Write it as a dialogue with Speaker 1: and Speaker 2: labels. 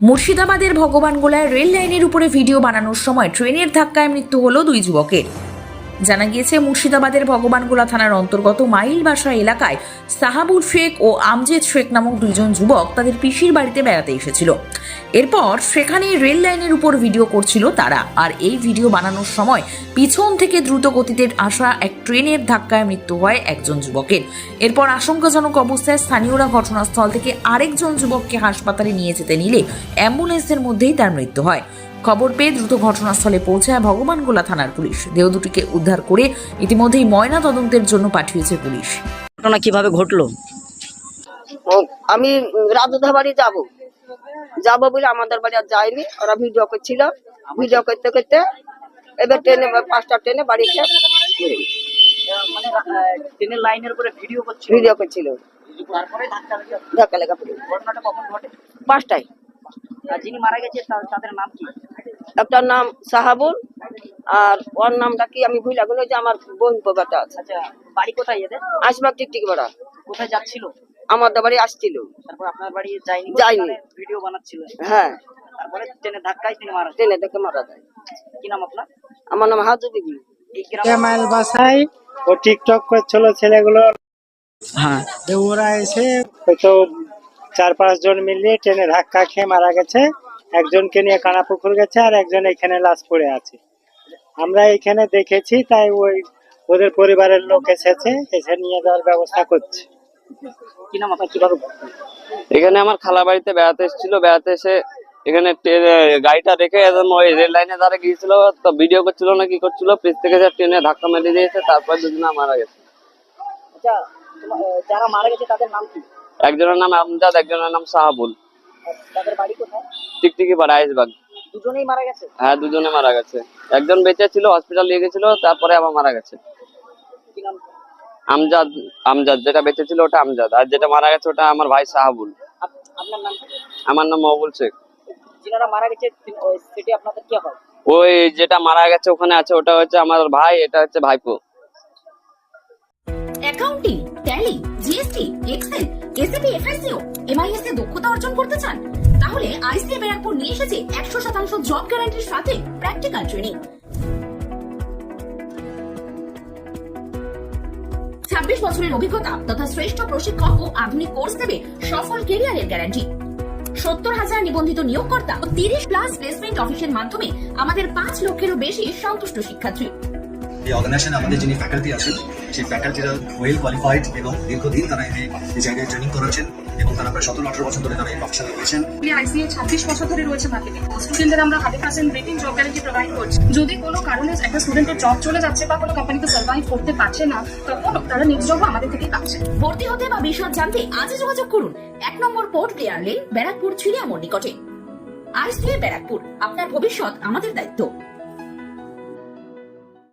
Speaker 1: মুর্শিদাবাদের ভগবানগোলায় রেল লাইনের উপরে ভিডিও বানানোর সময় ট্রেনের ধাক্কায় মৃত্যু হলো দুই যুবকের। জানা গিয়েছে, মুর্শিদাবাদের ভগবানগোলা থানার অন্তর্গত মাইল বাসা এলাকায় সাহাবুল শেখ ও আমজেদ শেখ নামক দুইজন যুবক তাদের পিসির বাড়িতে বেড়াতে এসেছিল। এরপর সেখানে রেল লাইনের উপর ভিডিও করছিল তারা। আর এই ভিডিও বানানোর সময় পিছন থেকে দ্রুত গতিতে আসা এক ট্রেনের ধাক্কায় মৃত্যু হয় একজন যুবকের। এরপর আশঙ্কাজনক অবস্থায় স্থানীয়রা ঘটনাস্থল থেকে আরেকজন যুবককে হাসপাতালে নিয়ে যেতে নিলে অ্যাম্বুলেন্সের মধ্যেই তার মৃত্যু হয়। খবর পেয়ে দ্রুত ঘটনাস্থলে পৌঁছায় ভগবানগোলা থানার পুলিশ। দেহ দুটিকে উদ্ধার করে ইতিমধ্যেই ময়না তদন্তের জন্য পাঠিয়েছে পুলিশ।
Speaker 2: ঘটনা কীভাবে ঘটলো?
Speaker 3: আমি রাজুদা বাড়ি যাব। যাব বলে আমাদের বাড়ি আর যায়নি ওরা ভিডিও করছিল। ভিডিও করতে করতে এবার ট্রেনে পাঁচটা ট্রেনে বাড়ি খেয়ে
Speaker 2: মানে ট্রেনের লাইনের উপরে ভিডিও করছিল।
Speaker 3: ভিডিও করছিল।
Speaker 2: তারপরে ধাক্কা লেগে
Speaker 3: ধাক্কা লেখা পড়ে।
Speaker 2: ঘটনাটা কখন ঘটে?
Speaker 3: পাঁচটায়।
Speaker 2: যিনি মারা গেছে তাদের নাম কি?
Speaker 3: একটার নাম সাহাবুল আর ওর নামটা কি আমি ভুলে গেল যে আমার বোন বাবাটা আছে।
Speaker 2: আচ্ছা বাড়ি কোথায় এদের?
Speaker 3: আসবাক টিকটিক বড়া
Speaker 2: কোথায় যাচ্ছিল?
Speaker 3: আমাদের বাড়ি আসছিল।
Speaker 2: তারপর আপনার বাড়ি যায়নি?
Speaker 3: যায়নি।
Speaker 2: ভিডিও বানাচ্ছিল।
Speaker 3: হ্যাঁ।
Speaker 2: তারপরে ট্রেনের ধাক্কায় তিনি মারা
Speaker 3: ট্রেনে দেখে মারা যায়।
Speaker 2: কি নাম আপনার?
Speaker 3: আমার নাম হাজু বিবি।
Speaker 2: এই গ্রামে
Speaker 4: মাইল ও টিকটক করছিল ছেলেগুলো
Speaker 2: হ্যাঁ।
Speaker 4: ওরা এসে হয়তো চার পাঁচ জন মিলিয়ে ট্রেনে ধাক্কা খেয়ে মারা গেছে। একজনকে নিয়ে কানাপুকুর গেছে আর একজন এখানে লাশ পড়ে আছে। আমরা এখানে দেখেছি তাই ওই ওদের পরিবারের লোক এসেছে এসে নিয়ে যাওয়ার ব্যবস্থা করছে।
Speaker 5: এখানে আমার খালা বাড়িতে বেড়াতে এসেছিল বেড়াতে এসে এখানে ট্রেনে- গাড়িটা রেখে একদম ওই রেল লাইনে ধারে গিয়েছিল তো ভিডিও করছিল না কি করছিল পিছ থেকে যে ট্রেনে ধাক্কা মেরে দিয়েছে তারপর দুজনে মারা গেছে।
Speaker 2: আচ্ছা যারা মারা গেছে তাদের নাম কি?
Speaker 5: একজনের নাম আমজাদ একজনের নাম সাহাবুল।
Speaker 2: তাদের বাড়ি কোথায়?
Speaker 5: টিকটিকি পাড়া আইসবাগ
Speaker 2: দুজনেই মারা গেছে?
Speaker 5: হ্যাঁ দুজনে মারা গেছে। একজন বেঁচে ছিল হসপিটাল নিয়ে গেছিল তারপরে আবার মারা গেছে।
Speaker 2: কি নাম?
Speaker 5: আমজাদ আমজাদ যেটা বেঁচে ছিল ওটা আমজাদ আর যেটা মারা গেছে ওটা আমার ভাই সাহাবুল।
Speaker 2: আপ- আপনার নাম কি?
Speaker 5: আমার নাম মহবুল শেখ।
Speaker 2: যিনারা মারা গেছে তিনি- ওই সেটি আপনাদের কি হয়?
Speaker 5: ওই যেটা মারা গেছে ওখানে আছে ওটা হচ্ছে আমার ভাই এটা হচ্ছে ভাইপো।
Speaker 6: Accounting Tally GST Excel MIS এ দক্ষতা অর্জন করতে চান, তাহলে ব্যারাকপুর নিয়ে এসেছে একশো শতাংশ জব গ্যারান্টির সাথে প্র্যাকটিক্যাল ট্রেনিং ছাব্বিশ বছরের অভিজ্ঞতা তথা শ্রেষ্ঠ প্রশিক্ষক ও আধুনিক কোর্স দেবে সফল কেরিয়ারের গ্যারান্টি সত্তর হাজার নিবন্ধিত নিয়োগকর্তা ও তিরিশ প্লাস প্লেসমেন্ট অফিসের মাধ্যমে আমাদের পাঁচ লক্ষেরও বেশি সন্তুষ্ট শিক্ষার্থী।
Speaker 7: এই অর্গানাইজেশনে আমাদের যিনি ফ্যাকাল্টি আছেন সেই ফ্যাকাল্টিরা ওয়েল কোয়ালিফাইড এবং দীর্ঘদিন তারা এই এই জায়গায় ট্রেনিং করেছেন এবং তারা প্রায় সতেরো আঠারো বছর ধরে তারা এই প্রফেশনে রয়েছেন।
Speaker 8: আইসিএ ছাব্বিশ বছর ধরে রয়েছে মার্কেটে স্টুডেন্টদের আমরা hundred percent rating job guarantee provide করছি। যদি কোনো কারণে একটা স্টুডেন্টের জব চলে যাচ্ছে বা কোনো কোম্পানিতে সার্ভাইভ করতে পারছে না তখন তারা নেক্সট জব আমাদের থেকেই পাচ্ছে।
Speaker 6: ভর্তি হতে বা বিশদ জানতে আজই যোগাযোগ করুন। এক নম্বর পোর্ট প্লেয়ার লেন ব্যারাকপুর ছিড়িয়ামোড় নিকটে। আইসিএ ব্যারাকপুর আপনার ভবিষ্যৎ আমাদের দায়িত্ব।